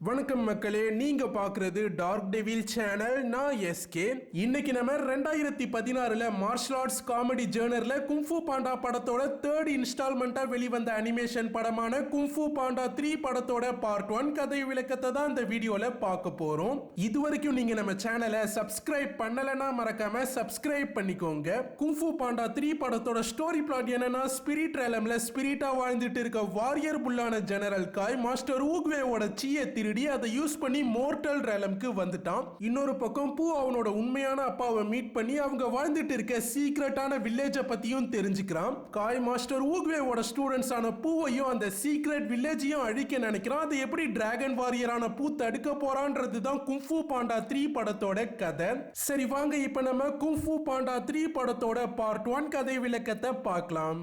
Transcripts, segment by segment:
வணக்கம் மக்களே நீங்க பாக்குறது டார்க் டெவில் சேனல் நான் எஸ்கே இன்னைக்கு நம்ம ரெண்டாயிரத்தி பதினாறுல மார்ஷல் ஆர்ட்ஸ் காமெடி ஜேர்னர்ல கும்ஃபு பாண்டா படத்தோட தேர்ட் இன்ஸ்டால்மெண்டா வெளிவந்த அனிமேஷன் படமான கும்ஃபு பாண்டா த்ரீ படத்தோட பார்ட் ஒன் கதை விளக்கத்தை தான் இந்த வீடியோல பார்க்க போறோம். இது வரைக்கும் நீங்க நம்ம சேனலை சப்ஸ்கிரைப் பண்ணலைன்னா மறக்காம சப்ஸ்கிரைப் பண்ணிக்கோங்க. கும்ஃபு பாண்டா த்ரீ படத்தோட ஸ்டோரி பிளாட் என்னன்னா ஸ்பிரிட் ரேலம்ல ஸ்பிரிட்டா வாழ்ந்துட்டு இருக்க வாரியர் புல்லான ஜெனரல் காய் மாஸ்டர் ஊக்வேவோட சீயை திருடி அதை யூஸ் பண்ணி மோர்டல் ரேலம்க்கு வந்துட்டான். இன்னொரு பக்கம் பூ அவனோட உண்மையான அப்பாவை மீட் பண்ணி அவங்க வாழ்ந்துட்டு இருக்க சீக்ரெட்டான வில்லேஜை பத்தியும் தெரிஞ்சுக்கிறான். காய் மாஸ்டர் ஊக்வேவோட ஸ்டூடெண்ட்ஸ் ஆன பூவையும் அந்த சீக்ரெட் வில்லேஜையும் அழிக்க நினைக்கிறான். அது எப்படி டிராகன் வாரியரான பூ தடுக்க போறான்றது தான் கும்ஃபு பாண்டா த்ரீ படத்தோட கதை. சரி வாங்க இப்ப நம்ம கும்ஃபு பாண்டா த்ரீ படத்தோட பார்ட் ஒன் கதை விளக்கத்தை பார்க்கலாம்.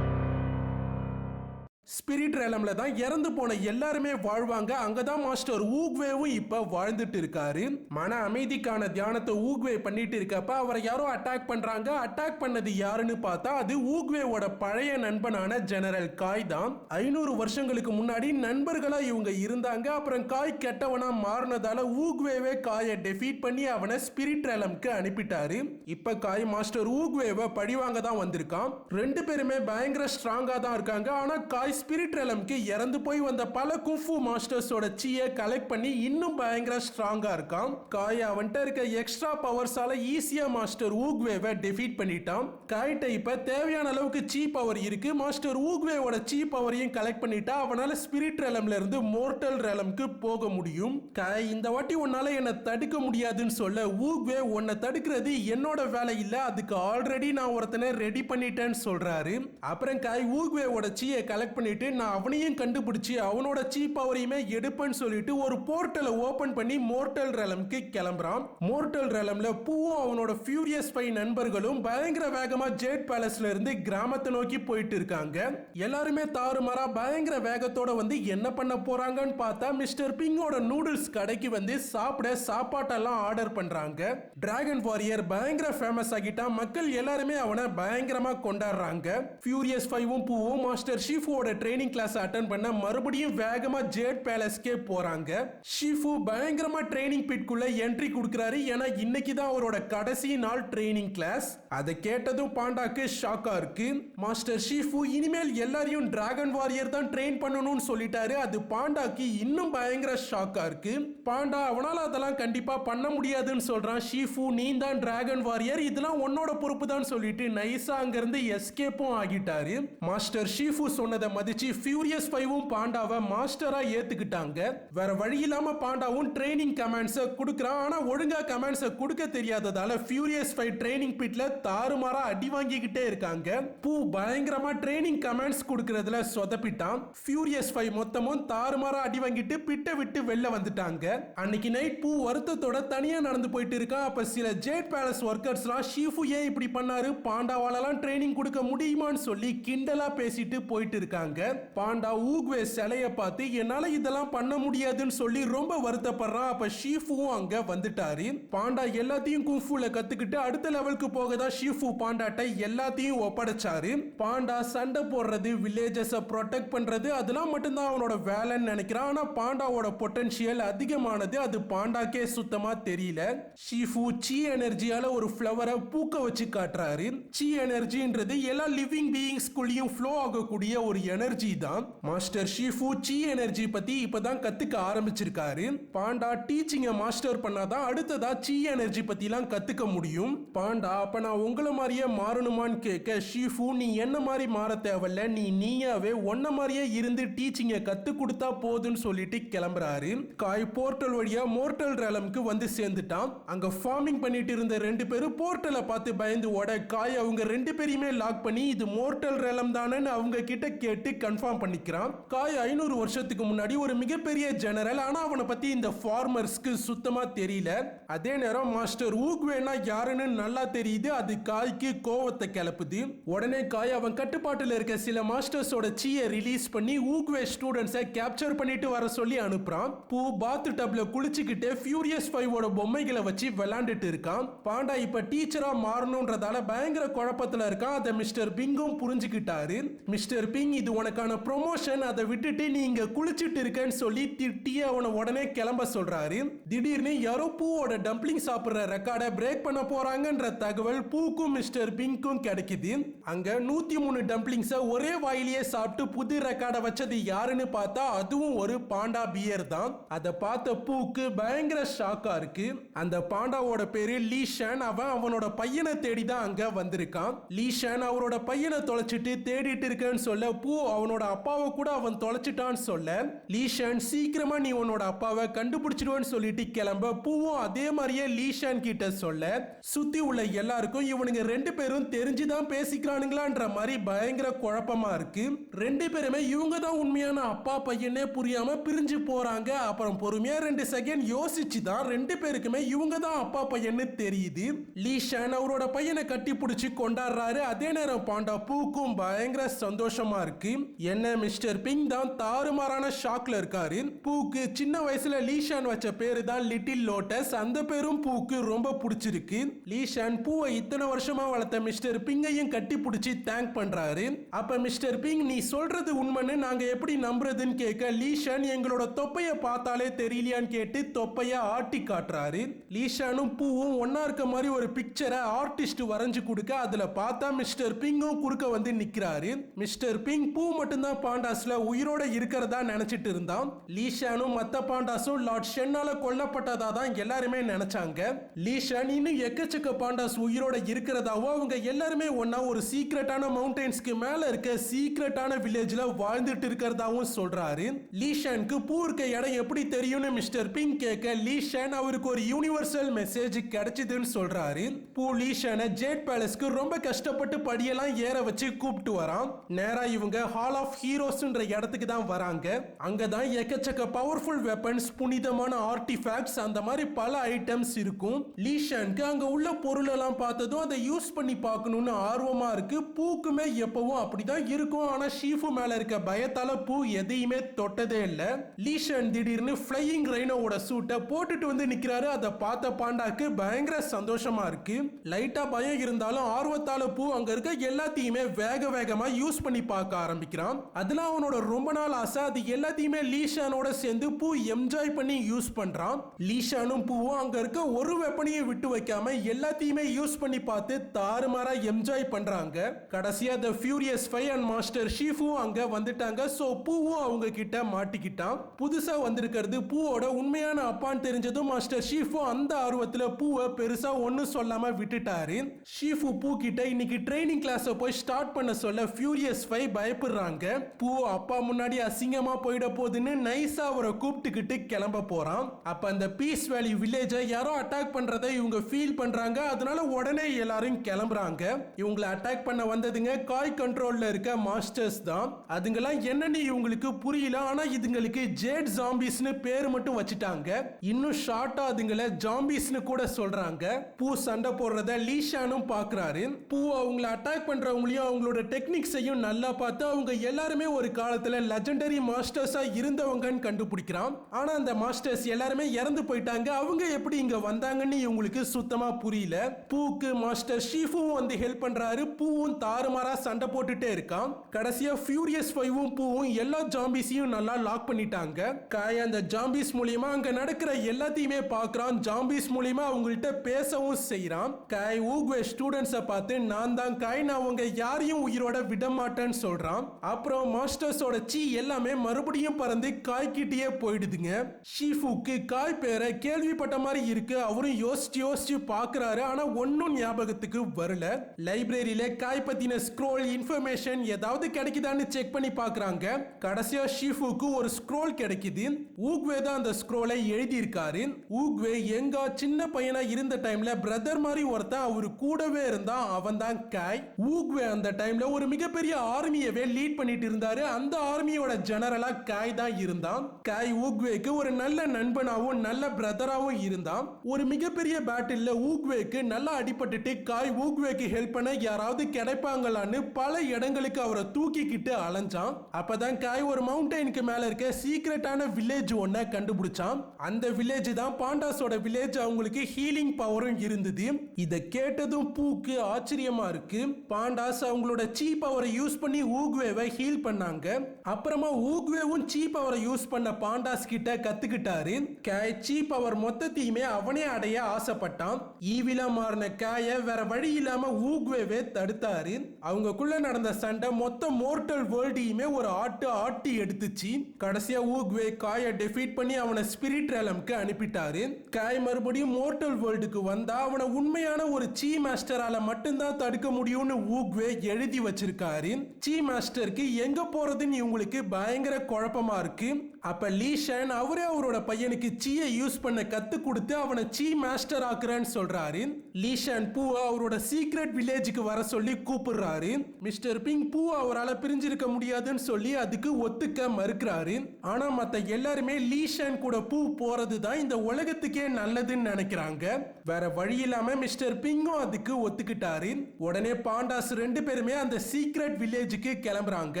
ஸ்பிரிட் ரேலமில் தான் இறந்து போன எல்லாருமே வாழ்வாங்க. அங்கே தான் மாஸ்டர் ஊக்வேவும் இப்போ வாழ்ந்துட்டு இருக்காரு. மன அமைதிக்கான தியானத்தை ஊக்வே பண்ணிட்டு இருக்கப்ப அவரை யாரோ அட்டாக் பண்ணுறாங்க அட்டாக் பண்ணது யாருன்னு பார்த்தா அது ஊக்வேவோட பழைய நண்பனான ஜெனரல் காய் தான். ஐநூறு வருஷங்களுக்கு முன்னாடி நண்பர்களாக இவங்க இருந்தாங்க. அப்புறம் காய் கெட்டவனா மாறினதால ஊக்வேவே காயை டெஃபீட் பண்ணி அவனை ஸ்பிரிட் ரேலம்க்கு அனுப்பிட்டாரு. இப்போ காய் மாஸ்டர் ஊக்வேவை பழிவாங்க தான் வந்திருக்கான். ரெண்டு பேருமே பயங்கர ஸ்ட்ராங்காக தான் இருக்காங்க. ஆனால் காய் ஸ்பிரிட் ரெலம்க்கு இறந்து போய் வந்த பல குஃபு மாஸ்டர்ஸோட சீயை கலெக்ட் பண்ணி இன்னும் பயங்கர ஸ்ட்ராங்கா இருக்கான். காயா அவன்கிட்ட இருக்க எக்ஸ்ட்ரா பவர்ஸால ஈஸியா மாஸ்டர் ஊக்வேவை டெஃபீட் பண்ணிட்டான். காய்கிட்ட இப்போ தேவையான அளவுக்கு சீ பவர் இருக்கு. மாஸ்டர் ஊக்வேவோட சீ பவரையும் கலெக்ட் பண்ணிட்டா அவனால ஸ்பிரிட் ரலம்ல இருந்து மோர்டல் ரலம்க்கு போக முடியும். காய் இந்த வாட்டி உன்னால என்ன தடுக்க முடியாதுன்னு சொல்ல ஊக்வே உன்னை தடுக்கிறது என்னோட வேலை இல்ல. அதுக்கு ஆல்ரெடி நான் ஒருத்தனை ரெடி பண்ணிட்டேன்னு சொல்றாரு. அப்புறம் காய் ஊக்வேவோட சீயை கலெக்ட் பண்ணிட்டு நான் அவனையும் கண்டுபிடிச்சி அவனோட சீப் பவரையுமே எடுப்பேன்னு சொல்லிட்டு ஒரு போர்ட்டலை ஓபன் பண்ணி மோர்டல் ரேலம்க்கு கிளம்புறான். மோர்டல் ரலம்ல பூவும் அவனோட ஃபியூரியஸ் ஃபை நண்பர்களும் பயங்கர வேகமா ஜேட் பேலஸ்ல இருந்து கிராமத்தை நோக்கி போயிட்டு இருக்காங்க. எல்லாருமே தாறுமாறா பயங்கர வேகத்தோட வந்து என்ன பண்ண போறாங்கன்னு பார்த்தா மிஸ்டர் பிங்கோட நூடுல்ஸ் கடைக்கு வந்து சாப்பிட சாப்பாட்டெல்லாம் ஆர்டர் பண்றாங்க. டிராகன் வாரியர் பயங்கர ஃபேமஸ் ஆகிட்டான் மக்கள் எல்லாருமே அவனை பயங்கரமா கொண்டாடுறாங்க. ஃபியூரியஸ் ஃபைவும் பூவும் மாஸ்டர் ஷீஃபுவோட ட்ரைனிங் கிளாஸ் அட்டன் பண்ண மறுபடியும் வேகமா ஜேட் பேலஸ்க்கே போறாங்க. ஷீஃபு பயங்கரமா ட்ரைனிங் பிட்குள்ள என்ட்ரி கொடுக்கறாரு. ஏன்னா இன்னைக்கு தான் அவரோட கடைசி நாள் ட்ரைனிங் கிளாஸ் அதை கேட்டதும் பாண்டாக்கு ஷாக்கா இருக்கு. மாஸ்டர் ஷீஃபு இனிமேல் எல்லாரையும் டிராகன் வாரியர் தான் ட்ரெயின் பண்ணணும்னு சொல்லிட்டாரு. அது பாண்டாக்கு இன்னும் பயங்கர ஷாக்கா இருக்கு. பாண்டா அவனால அதெல்லாம் கண்டிப்பா பண்ண முடியாதுன்னு சொல்றான். ஷீஃபு நீ தான் டிராகன் வாரியர் இதெல்லாம் உன்னோட பொறுப்பு தான் சொல்லிட்டு நைஸா அங்கிருந்து எஸ்கேப்பும் ஆகிட்டாரு. மாஸ்டர் ஷிஃபு சொன்னதை மதிச்சு ஃபியூரியஸ் ஃபைவும் பாண்டாவை மாஸ்டரா ஏத்துக்கிட்டாங்க. வேற வழி இல்லாம பாண்டாவும் ட்ரைனிங் கமாண்ட்ஸை கொடுக்குறான். ஆனா ஒழுங்கா கமாண்ட்ஸை கொடுக்க தெரியாததால ஃபியூரியஸ் ஃபைவ் ட்ரைனிங் பிட்ல தாறுமாறா அடி வாங்கிக்கிட்டே இருக்காங்க. பூ பயங்கரமா ட்ரைனிங் கமாண்ட்ஸ் கொடுக்கறதுல சொதப்பிட்டான். ஃபியூரியஸ் ஃபைவ் மொத்தமும் தாறுமாறா அடி வாங்கிட்டு பிட்டை விட்டு வெளில வந்துட்டாங்க. அன்னைக்கு நைட் பூ வருத்தத்தோட தனியா நடந்து போயிட்டு இருக்கான் அப்ப சில ஜேட் பேலஸ் ஒர்க்கர்ஸ்லாம் ஷீஃபு ஏன் இப்படி பண்ணாரு? பாண்டாவாலலாம் ட்ரைனிங் கொடுக்க முடியுமான்னு சொல்லி கிண்டலா பேசிட்டு போயிட்டு இருக்காங்க. பாண்டா ஊக்வே சிலையை பார்த்து என்னால இதெல்லாம் பண்ண முடியாதுன்னு சொல்லி ரொம்ப வருத்தப்படுறான் அப்ப ஷீஃபுவும் அங்க வந்துட்டாரு. பாண்டா எல்லாத்தையும் குஃபுல கத்துக்கிட்டு அடுத்த லெவலுக்கு போக தான் ஷீஃபு பாண்டாட்ட எல்லாத்தையும் ஒப்படைச்சாரு. பாண்டா சண்டை போடுறது வில்லேஜஸ ப்ரொடெக்ட் பண்றது அதெல்லாம் மட்டும்தான் அவனோட வேலைன்னு நினைக்கிறான். ஆனா பாண்டாவோட பொட்டன்ஷியல் அதிகமானது அது பாண்டாக்கே சுத்தமா தெரியல. ஷீஃபு சீ எனர்ஜியால ஒரு ஃப்ளவரை பூக்க வச்சு காட்டுறாரு. சீ எனர்ஜின்றது எல்லா லிவிங் பீயிங்ஸ்குள்ளேயும் ஃப்ளோ ஆகக்கூடிய ஒரு எனர்ஜி தான் மாஸ்டர் ஷிஃபு சீ எனர்ஜி பத்தி இப்பதான் கத்துக்க ஆரம்பிச்சிருக்காரு. பாண்டா டீச்சிங்க மாஸ்டர் பண்ணாதான் அடுத்ததா சீ எனர்ஜி பத்திலாம் கத்துக்க முடியும். பாண்டா அப்ப நான் உங்களை மாதிரியே மாறணுமான்னு கேட்க ஷிஃபு நீ என்ன மாதிரி மாற தேவையில்ல நீ நீயாவே ஒன்ன மாதிரியே இருந்து டீச்சிங்கை கத்து கொடுத்தா போதுன்னு சொல்லிட்டு கிளம்புறாரு. காய் போர்ட்டல் வழியா மோர்டல் ரேலம்க்கு வந்து சேர்ந்துட்டான். அங்க ஃபார்மிங் பண்ணிட்டு இருந்த ரெண்டு பேரும் போர்ட்டலை பார்த்து பயந்து ஓட காய் அவங்க ரெண்டு பேரையுமே லாக் பண்ணி இது மோர்டல் ரேலம் தானேன்னு அவங்க கிட்ட கேட்டு கன்ஃபார்ம் பண்ணிக்கிறான். காய் ஐநூறு வருஷத்துக்கு முன்னாடி ஒரு மிகப்பெரிய ஜெனரல் ஆனா அவனை பத்தி இந்த ஃபார்மர்ஸ்க்கு சுத்தமா தெரியல. அதே நேரம் மாஸ்டர் ஊக்வேனா யாருன்னு நல்லா தெரியுது. அது காய்க்கு கோவத்தை கிளப்புது. உடனே காய் அவன் கட்டுப்பாட்டுல இருக்க சில மாஸ்டர்ஸோட சீயை ரிலீஸ் பண்ணி ஊக்வே ஸ்டூடெண்ட்ஸை கேப்சர் பண்ணிட்டு வர சொல்லி அனுப்புறான். பூ பாத் டப்ல குளிச்சுக்கிட்டே ஃபியூரியஸ் ஃபைவோட பொம்மைகளை வச்சு விளையாண்டுட்டு இருக்கான். பாண்டா இப்ப டீச்சரா மாறணும்ன்றதால பயங்கர குழப்பத்துல இருக்கான். அதை மிஸ்டர் பிங்கும் புரிஞ்சுக்கிட்டாரு. மிஸ்டர் பிங் இது உனக்கு உனக்கான ப்ரொமோஷன் அதை விட்டுட்டு நீ இங்க குளிச்சுட்டு இருக்கேன்னு சொல்லி திட்டி அவனை உடனே கிளம்ப சொல்றாரு. திடீர்னு யாரோ பூவோட டம்ப்ளிங் சாப்பிடுற ரெக்கார்டை பிரேக் பண்ண போறாங்கன்ற தகவல் பூக்கும் மிஸ்டர் பிங்க்கும் கிடைக்குது. அங்க நூத்தி மூணு டம்ப்ளிங்ஸை ஒரே வாயிலேயே சாப்பிட்டு புது ரெக்கார்டை வச்சது யாருன்னு பார்த்தா அதுவும் ஒரு பாண்டா பியர் தான். அதை பார்த்த பூக்கு பயங்கர ஷாக்கா இருக்கு. அந்த பாண்டாவோட பேரு லீஷன். அவன் அவனோட பையனை தேடி தான் அங்க வந்திருக்கான். லீஷன் அவரோட பையனை தொலைச்சிட்டு தேடிட்டு இருக்கேன்னு சொல்ல பூ அவனோட அப்பாவை கூட அவன் தொலைச்சிட்டான்னு சொல்ல லீஷன் சீக்கிரமா நீ உன்னோட அப்பாவை கண்டுபிடிச்சிடுவேன்னு சொல்லிட்டு கிளம்ப பூவும் அதே மாதிரியே லீஷான் கிட்ட சொல்ல சுத்தி உள்ள எல்லாருக்கும் இவனுங்க ரெண்டு பேரும் தெரிஞ்சுதான் பேசிக்கிறானுங்களான்ற மாதிரி பயங்கர குழப்பமா இருக்கு. ரெண்டு பேருமே இவங்க தான் உண்மையான அப்பா பையனே புரியாம பிரிஞ்சு போறாங்க. அப்புறம் பொறுமையா ரெண்டு செகண்ட் யோசிச்சு தான் ரெண்டு பேருக்குமே இவங்க தான் அப்பா பையன்னு தெரியுது. லீஷான் அவரோட பையனை கட்டி பிடிச்சி கொண்டாடுறாரு. அதே நேரம் பாண்டா பூக்கும் பயங்கர சந்தோஷமா இருக்கு. என்ன மிஸ்டர் பிங் தான் தாறுமாறான ஷாக்ல இருக்காரு. பூக்கு சின்ன வயசுல லீஷான் வச்ச பேரு தான் லிட்டில் லோட்டஸ் அந்த பேரும் பூக்கு ரொம்ப பிடிச்சிருக்கு. லீஷான் பூவை இத்தனை வருஷமா வளர்த்த மிஸ்டர் பிங்கையும் கட்டி பிடிச்சி தேங்க் பண்றாரு. அப்ப மிஸ்டர் பிங் நீ சொல்றது உண்மைன்னு நாங்க எப்படி நம்புறதுன்னு கேட்க லீஷான் எங்களோட தொப்பைய பார்த்தாலே தெரியலையான்னு கேட்டு தொப்பைய ஆட்டி காட்டுறாரு. லீஷானும் பூவும் ஒன்னா இருக்க மாதிரி ஒரு பிக்சரை ஆர்டிஸ்ட் வரைஞ்சு கொடுக்க அதுல பார்த்தா மிஸ்டர் பிங்கும் குறுக்க வந்து நிக்கிறாரு. மிஸ்டர் பிங் பூ மட்டும் மட்டும்தான் பாண்டாஸ்ல உயிரோட இருக்கிறதா நினைச்சிட்டு இருந்தான். லீஷானும் மத்த பாண்டாஸும் லார்ட் ஷென்னால கொல்லப்பட்டதா தான் எல்லாருமே நினைச்சாங்க. லீஷான் இன்னும் எக்கச்சக்க பாண்டாஸ் உயிரோட இருக்கிறதாவும் அவங்க எல்லாருமே ஒன்னா ஒரு சீக்ரெட்டான மவுண்டன்ஸ்க்கு மேல இருக்க சீக்ரெட்டான வில்லேஜ்ல வாழ்ந்துட்டு இருக்கிறதாவும் சொல்றாரு. லீஷானுக்கு பூ இருக்க இடம் எப்படி தெரியும்னு மிஸ்டர் பிங் கேட்க லீஷான் அவருக்கு ஒரு யூனிவர்சல் மெசேஜ் கிடைச்சதுன்னு சொல்றாரு. பூ லீஷானை ஜேட் பேலஸ்க்கு ரொம்ப கஷ்டப்பட்டு படியெல்லாம் ஏற வச்சு கூப்பிட்டு வரான். நேரா இவங்க ஹால் ஆஃப் ஹீரோஸ்ன்ற இடத்துக்கு தான் வராங்க. அங்கே தான் எக்கச்சக்க பவர்ஃபுல் வெப்பன்ஸ் புனிதமான ஆர்டிஃபேக்ட்ஸ் அந்த மாதிரி பல ஐட்டம்ஸ் இருக்கும். லீஷானுக்கு அங்க உள்ள பொருள் எல்லாம் பார்த்ததும் அதை யூஸ் பண்ணி பார்க்கணும்னு ஆர்வமா இருக்கு. பூக்குமே எப்பவும் அப்படிதான் இருக்கும். ஆனால் ஷீஃபு மேலே இருக்க பயத்தால பூ எதையுமே தொட்டதே இல்ல. லீஷன் திடீர்னு ஃப்ளையிங் ரைனோவோட சூட்டை போட்டுட்டு வந்து நிக்கிறாரு. அதை பார்த்த பாண்டாக்கு பயங்கர சந்தோஷமா இருக்கு. லைட்டா பயம் இருந்தாலும் ஆர்வத்தால பூ அங்க இருக்க எல்லாத்தையுமே வேக வேகமா யூஸ் பண்ணி பார்க்க ஆரம்பிக்கிறான் அதுல அவனோட ரொம்ப நாள் ஆசை அது எல்லாத்தையுமே லீஷானோட சேர்ந்து பூ என்ஜாய் பண்ணி யூஸ் பண்றான். லீஷானும் பூவும் அங்க இருக்க ஒரு வெப்பனையும் விட்டு வைக்காம எல்லாத்தையுமே யூஸ் பண்ணி பார்த்து தாறுமாறா என்ஜாய் பண்றாங்க. கடைசியா the furious five and master ஷீஃபும் அங்க வந்துட்டாங்க. சோ பூவும் அவங்க கிட்ட மாட்டிக்கிட்டான். புதுசா வந்திருக்கிறது பூவோட உண்மையான அப்பான்னு தெரிஞ்சதும் மாஸ்டர் ஷீஃபும் அந்த ஆர்வத்துல பூவை பெருசா ஒன்றும் சொல்லாம விட்டுட்டாரு. ஷீஃபு பூ கிட்ட இன்னைக்கு ட்ரைனிங் கிளாஸை போய் ஸ்டார்ட் பண்ண சொல்ல ஃபியூரியஸ் ஃபைவ் பயப்படுறாங்க. பூ அப்பா முன்னாடி அசிங்கமா போயிட போகுதுன்னு நைஸா அவரை கூப்பிட்டுக்கிட்டு கிளம்ப போறான். அப்ப அந்த பீஸ் வேலி வில்லேஜை யாரோ அட்டாக் பண்றதை இவங்க ஃபீல் பண்றாங்க. அதனால உடனே எல்லாரும் கிளம்புறாங்க. இவங்களை அட்டாக் பண்ண வந்ததுங்க காய் கண்ட்ரோல்ல இருக்க மாஸ்டர்ஸ் தான். அதுங்கெல்லாம் என்னன்னு இவங்களுக்கு புரியல. ஆனா இதுங்களுக்கு ஜேட் ஜாம்பிஸ்னு பேர் மட்டும் வச்சுட்டாங்க. இன்னும் ஷார்ட்டா அதுங்களை ஜாம்பிஸ்னு கூட சொல்றாங்க. பூ சண்டை போடுறத லீஷானும் பாக்குறாரு. பூ அவங்கள அட்டாக் பண்றவங்களையும் அவங்களோட டெக்னிக்ஸையும் நல்லா பார்த்து அவங்க எல்லாருமே ஒரு காலத்துல லெஜண்டரி மாஸ்டர்ஸா இருந்தவங்கன்னு கண்டுபிடிக்கிறான். ஆனா அந்த மாஸ்டர்ஸ் எல்லாருமே இறந்து போயிட்டாங்க. அவங்க எப்படி இங்க வந்தாங்கன்னு இவங்களுக்கு சுத்தமா புரியல. பூக்கு மாஸ்டர் ஷீஃபும் வந்து ஹெல்ப் பண்றாரு. பூவும் தாறுமாறாக சண்டை போட்டுட்டே இருக்கான். கடைசியா ஃபியூரியஸ் ஃபைவும் பூவும் எல்லா ஜாம்பிஸையும் நல்லா லாக் பண்ணிட்டாங்க. காய அந்த ஜாம்பிஸ் மூலியமா அங்க நடக்கிற எல்லாத்தையுமே பார்க்குறான் ஜாம்பிஸ் மூலியமா அவங்கள்ட்ட பேசவும் செய்கிறான் காய் ஊக்வே ஸ்டூடெண்ட்ஸை பார்த்து நான் தான் காய் நான் அவங்க யாரையும் உயிரோட விட மாட்டேன்னு சொல்கிறான் அப்புறம் மாஸ்டர்ஸோட சீ எல்லாமே மறுபடியும் பறந்து காய்கிட்டே போயிடுதுங்க. ஷீஃபுக்கு காய் பேரை கேள்விப்பட்ட மாதிரி இருக்கு. அவரும் யோசிச்சு யோசிச்சு பாக்குறாரு. ஆனா ஒன்னும் ஞாபகத்துக்கு வரல. லைப்ரரியில காய் பத்தின ஸ்க்ரோல் இன்ஃபர்மேஷன் ஏதாவது கிடைக்குதான்னு செக் பண்ணி பாக்குறாங்க. கடைசியா ஷீஃபுக்கு ஒரு ஸ்க்ரோல் கிடைக்குது. ஊக்வே தான் அந்த ஸ்க்ரோலை எழுதியிருக்காரு. ஊக்வே எங்க சின்ன பையனா இருந்த டைம்ல பிரதர் மாதிரி ஒருத்தன் அவரு கூடவே இருந்தான். அவன் தான் காய். ஊக்வே அந்த டைம்ல ஒரு மிகப்பெரிய ஆர்மியவே லீட் பண்ணிட்டு இருந்தாரு. அந்த ஆர்மியோட ஜெனரலா காய் தான் இருந்தான். காய் ஊக்வேக்கு ஒரு நல்ல நண்பனாவும் நல்ல பிரதராவும் இருந்தான். ஒரு மிகப்பெரிய பேட்டில்ல ஊக்வேக்கு நல்லா அடிபட்டுட்டு காய் ஊக்வேக்கு ஹெல்ப் பண்ண யாராவது கிடைப்பாங்களான்னு பல இடங்களுக்கு அவரை தூக்கிக்கிட்டு அலைஞ்சான். அப்பதான் காய் ஒரு மவுண்டைனுக்கு மேல இருக்க சீக்ரெட்டான வில்லேஜ் ஒன்ன கண்டுபிடிச்சான். அந்த வில்லேஜ் தான் பாண்டாஸோட வில்லேஜ் அவங்களுக்கு ஹீலிங் பவரும் இருந்தது. இதை கேட்டதும் பூக்கு ஆச்சரியமா இருக்கு. பாண்டாஸ் அவங்களோட சீ பவரை யூஸ் பண்ணி ஊக்வேவை ஹீல் பண்ணாங்க. அப்புறமா ஊக்வேவும் சீ பவரை யூஸ் பண்ண பாண்டாஸ் கிட்ட கத்துக்கிட்டாரு. காய் சீ பவர் மொத்தத்தையுமே அவனே அடைய ஆசைப்பட்டான். ஈவிலா மாறின காய வேற வழி இல்லாம ஊக்வேவே தடுத்தாரு. அவங்கக்குள்ள நடந்த சண்டை மொத்த மோர்டல் வேர்ல்டையுமே ஒரு ஆட்டு ஆட்டி எடுத்துச்சு. கடைசியா ஊக்வே காய டெஃபீட் பண்ணி அவனை ஸ்பிரிட் ரேலம்க்கு அனுப்பிட்டாரு. காய் மறுபடியும் மோர்டல் வேர்ல்டுக்கு வந்தா அவனை உண்மையான ஒரு சீ மாஸ்டரால மட்டும்தான் தடுக்க முடியும்னு ஊக்வே எழுதி வச்சிருக்காரு. சீ மாஸ்டருக்கு எங்க போறதுன்னு இவங்களுக்கு பயங்கர குழப்பமா இருக்கு? அப்போ லீஷன் அவரே அவரோட பையனுக்கு சீயை யூஸ் பண்ண கத்து கொடுத்து அவனை சீ மாஸ்டர் ஆக்குறேன்னு சொல்றாரு. லீஷன் பூவை அவரோட சீக்ரெட் வில்லேஜுக்கு வர சொல்லி கூப்பிடுறாரு. மிஸ்டர் பிங் பூ அவரால் பிரிஞ்சிருக்க முடியாதுன்னு சொல்லி அதுக்கு ஒத்துக்க மறுக்கிறாரு. ஆனா மத்த எல்லாருமே லீஷன் கூட பூ போறது தான் இந்த உலகத்துக்கே நல்லதுன்னு நினைக்கிறாங்க. வேற வழி இல்லாம மிஸ்டர் பிங்கும் அதுக்கு ஒத்துக்கிட்டாரு. உடனே பாண்டாஸ் ரெண்டு பேருமே அந்த சீக்ரெட் வில்லேஜுக்கு கிளம்புறாங்க.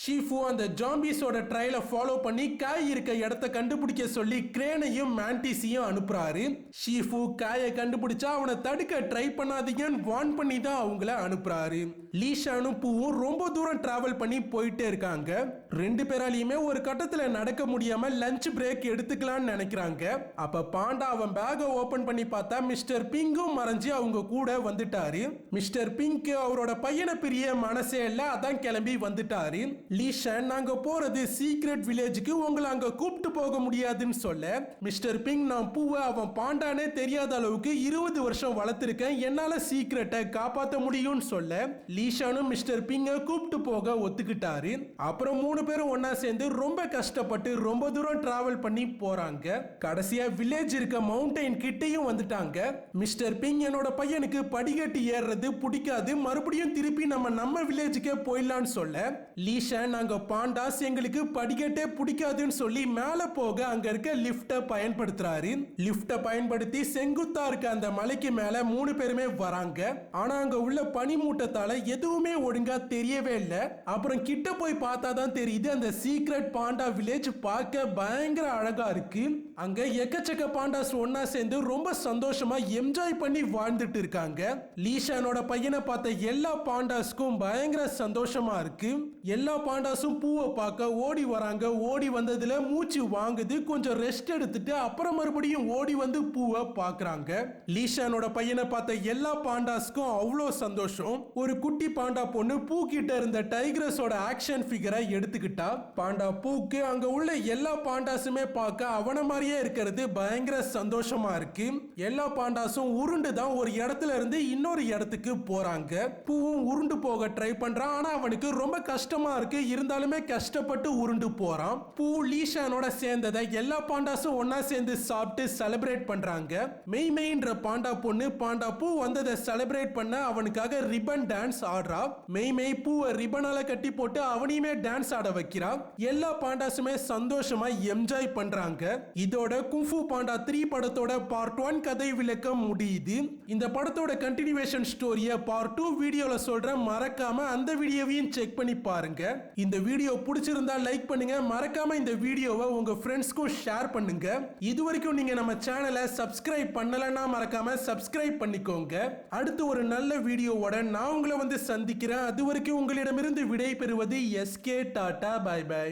ஷீஃபு அந்த ஜாம்பிஸோட ட்ரையலை ஃபாலோ பண்ணி காய் இருக்க இடத்த கண்டுபிடிக்க சொல்லி கிரேனையும் மேண்டிஸையும் அனுப்புறாரு. ஷீஃபு காயை கண்டுபிடிச்சா அவனை தடுக்க ட்ரை பண்ணாதீங்கன்னு வார்ன் பண்ணி தான் அவங்கள அனுப்புறாரு. லீஷானும் பூவும் ரொம்ப தூரம் டிராவல் பண்ணி போயிட்டே இருக்காங்க. ரெண்டு பேராலையுமே ஒரு கட்டத்துல நடக்க முடியாம லஞ்ச் பிரேக் எடுத்துக்கலாம்னு நினைக்கிறாங்க. அப்ப பாண்டா அவன் பேகை ஓபன் பண்ணி பார்த்தா மிஸ்டர் பிங்கும் மறைஞ்சு அவங்க கூட வந்துட்டாரு. மிஸ்டர் பிங்க் அவரோட பையனை பிரிய மனசே இல்ல அதான் கிளம்பி வந்துட்டாரு. லீஷன் நாங்க போறது சீக்ரெட் வில்லேஜுக்கு உங்களை அங்க கூப்பிட்டு போக முடியாதுன்னு சொல்ல. மிஸ்டர் பிங் நான் பூவை அவன் பாண்டானே தெரியாத அளவுக்கு இருபது வருஷம் வளர்த்துருக்கேன். என்னால சீக்ரெட்டை காப்பாற்ற முடியும்னு சொல்ல. ஈஷானும் மிஸ்டர் பிங்க கூப்பிட்டு போக ஒத்துக்கிட்டாரு. அப்புறம் மூணு பேரும் ஒன்னா சேர்ந்து ரொம்ப கஷ்டப்பட்டு ரொம்ப தூரம் டிராவல் பண்ணி போறாங்க. கடைசியா வில்லேஜ் இருக்க மவுண்டைன் கிட்டேயும் வந்துட்டாங்க. மிஸ்டர் பிங் என்னோட பையனுக்கு படிக்கட்டு ஏறுறது பிடிக்காது. மறுபடியும் திருப்பி நம்ம நம்ம வில்லேஜுக்கே போயிடலாம்னு சொல்ல லீஷா நாங்க பாண்டாஸ் எங்களுக்கு படிக்கட்டே பிடிக்காதுன்னு சொல்லி மேல போக அங்க இருக்க லிஃப்ட பயன்படுத்துறாரு. லிஃப்ட பயன்படுத்தி செங்குத்தா இருக்க அந்த மலைக்கு மேல மூணு பேருமே வராங்க. ஆனா அங்க உள்ள பனிமூட்டத்தால எதுவுமே ஒழுங்கா தெரியவே இல்லை. அப்புறம் கிட்ட போய் பார்த்தா தான் தெரியுது அந்த சீக்ரெட் பாண்டா வில்லேஜ் பார்க்க பயங்கர அழகா இருக்கு. அங்க எக்கச்சக்க பாண்டாஸ் ஒன்னா சேர்ந்து ரொம்ப சந்தோஷமா என்ஜாய் பண்ணி வாழ்ந்துட்டு இருக்காங்க. லீஷானோட பையனை பார்த்த எல்லா பாண்டாஸ்க்கும் பயங்கர சந்தோஷமா இருக்கு. எல்லா பாண்டாஸும் பூவை பார்க்க ஓடி வராங்க. ஓடி வந்ததுல மூச்சு வாங்குது. கொஞ்சம் ரெஸ்ட் எடுத்துட்டு அப்புறம் மறுபடியும் ஓடி வந்து பூவை பார்க்குறாங்க. லீஷானோட பையனை பார்த்த எல்லா பாண்டாஸ்க்கும் அவ்வளோ சந்தோஷம். ஒரு குட்டி பாண்டா பொண்ணு பூ கிட்ட இருந்த டைக்ரஸோட ஆக்ஷன் ஃபிகரை எடுத்துக்கிட்டா பாண்டா பூக்கு அங்க உள்ள எல்லா பாண்டாஸுமே பார்க்க அவனை மாதிரி அப்படியே இருக்கிறது பயங்கர சந்தோஷமா இருக்கு. எல்லா பாண்டாஸும் உருண்டு தான் ஒரு இடத்துல இருந்து இன்னொரு இடத்துக்கு போறாங்க. பூவும் உருண்டு போக ட்ரை பண்றான். ஆனா அவனுக்கு ரொம்ப கஷ்டமா இருக்கு. இருந்தாலுமே கஷ்டப்பட்டு உருண்டு போறான். பூ லீஷானோட சேர்ந்ததை எல்லா பாண்டாஸும் ஒன்னா சேர்ந்து சாப்பிட்டு செலிப்ரேட் பண்றாங்க. மெய் மெய்ன்ற பாண்டா பொண்ணு பாண்டா பூ வந்ததை செலிப்ரேட் பண்ண அவனுக்காக ரிபன் டான்ஸ் ஆடுறா. மெய் மெய் பூவை ரிபனால கட்டி போட்டு அவனையுமே டான்ஸ் ஆட வைக்கிறான் எல்லா பாண்டாஸுமே சந்தோஷமா என்ஜாய் பண்றாங்க. இதோட குங்ஃபு பாண்டா த்ரீ படத்தோட பார்ட் ஒன் கதை விளக்கம் முடியுது. இந்த படத்தோட கண்டினியூவேஷன் ஸ்டோரியை பார்ட் டூ வீடியோல சொல்றேன். மறக்காம அந்த வீடியோவையும் செக் பண்ணி பாருங்க. இந்த வீடியோ பிடிச்சிருந்தா லைக் பண்ணுங்க. மறக்காம இந்த வீடியோவை உங்க ஃப்ரெண்ட்ஸ்க்கும் ஷேர் பண்ணுங்க. இது வரைக்கும் நீங்க நம்ம சேனலை சப்ஸ்கிரைப் பண்ணலைன்னா மறக்காம சப்ஸ்கிரைப் பண்ணிக்கோங்க. அடுத்து ஒரு நல்ல வீடியோவோட நான் உங்களை வந்து சந்திக்கிறேன். அது வரைக்கும் உங்களிடமிருந்து விடை பெறுவது எஸ்கே டாடா பை பை